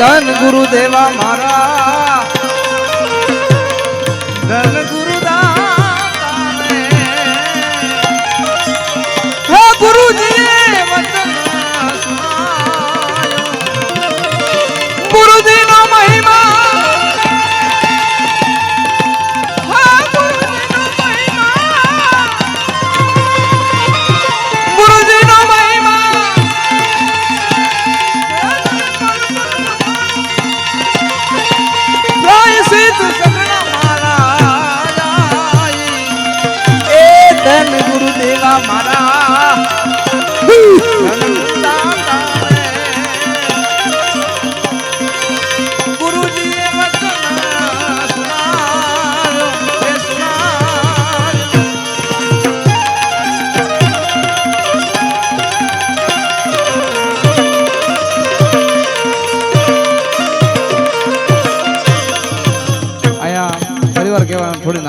ધન ગુરુદેવા મારા.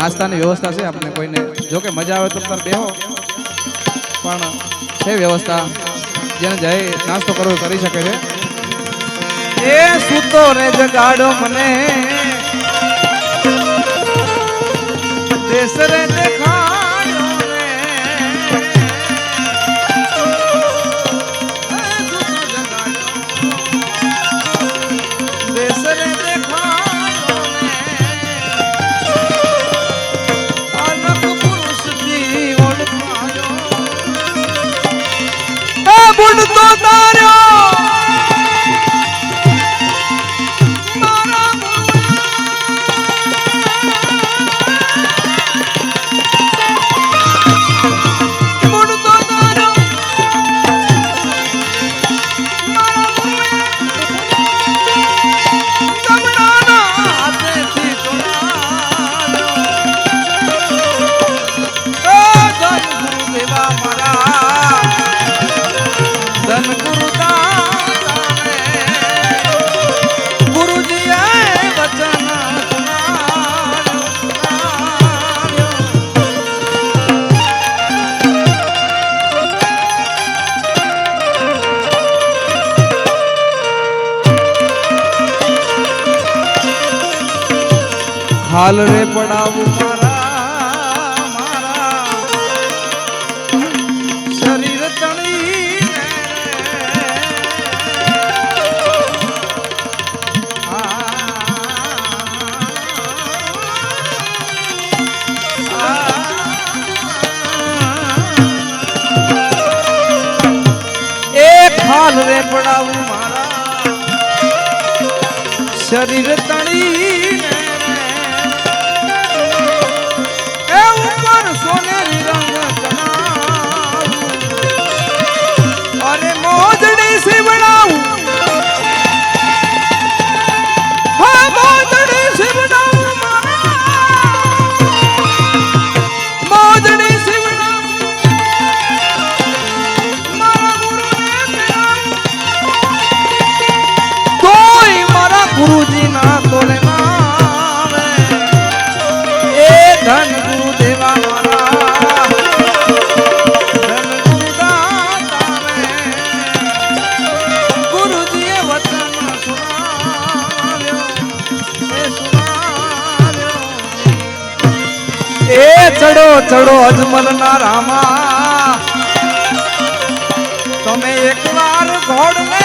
નાસ્તાની વ્યવસ્થા છે આપણે કોઈને. જો કે મજા આવે તો અત્યારે બેહો. પણ છે વ્યવસ્થા. જેને જઈ નાસ્તો કરવો કરી શકે છે. એ સૂતો ને જગાડો મને. દેશ રે દેખા હાલ રે પડાવું મારા શરીર તણી એક હાલ રે પડાવું મારા શરીર તણી 让 ચડો અજમલ ના રામા. તમે એકવાર ઘોડ ને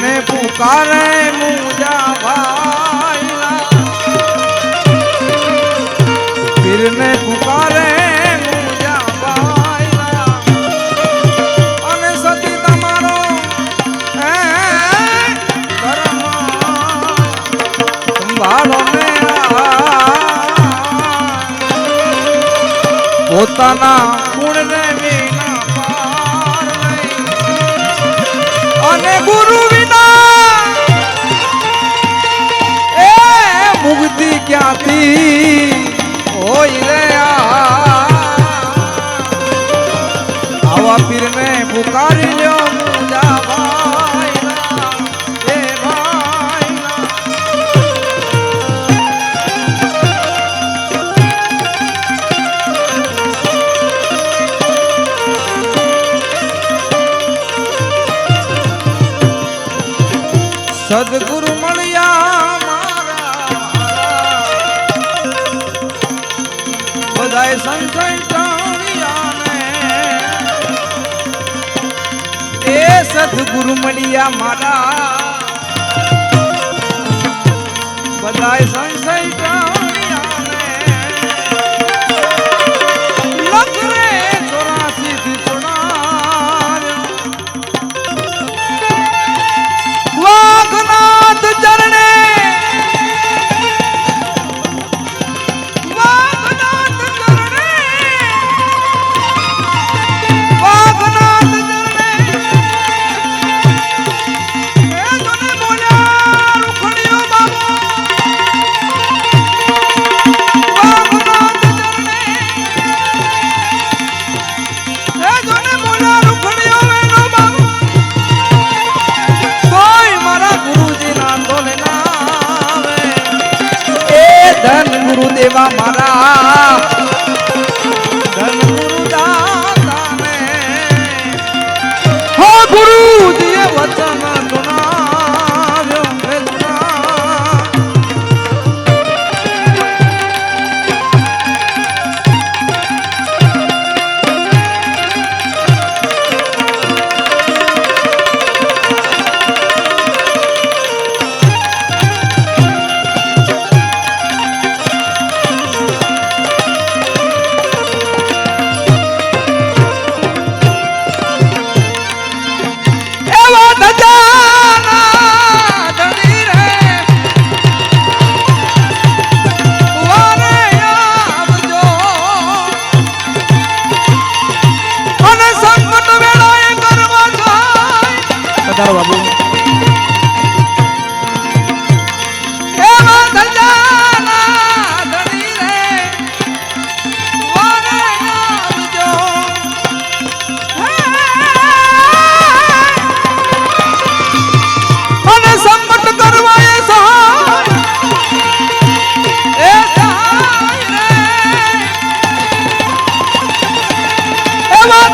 ને પુકારે મુજા ભાઈ પીર ને પુકારે પોતાના ગુણ ને વિના અને ગુરુ ક્યાંથી હોય રે આવા પીરને પુકારી લ્યો સદગુરુ મળ્યા જય સંશય ટાણિયાને એ સદગુરુ મળ્યા મારા. બધાય સંશય દેવા મારા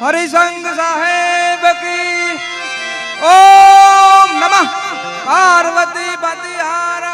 હરિસંગ સાહેબ કી ઓમ નમઃ પાર્વતી પતિહાર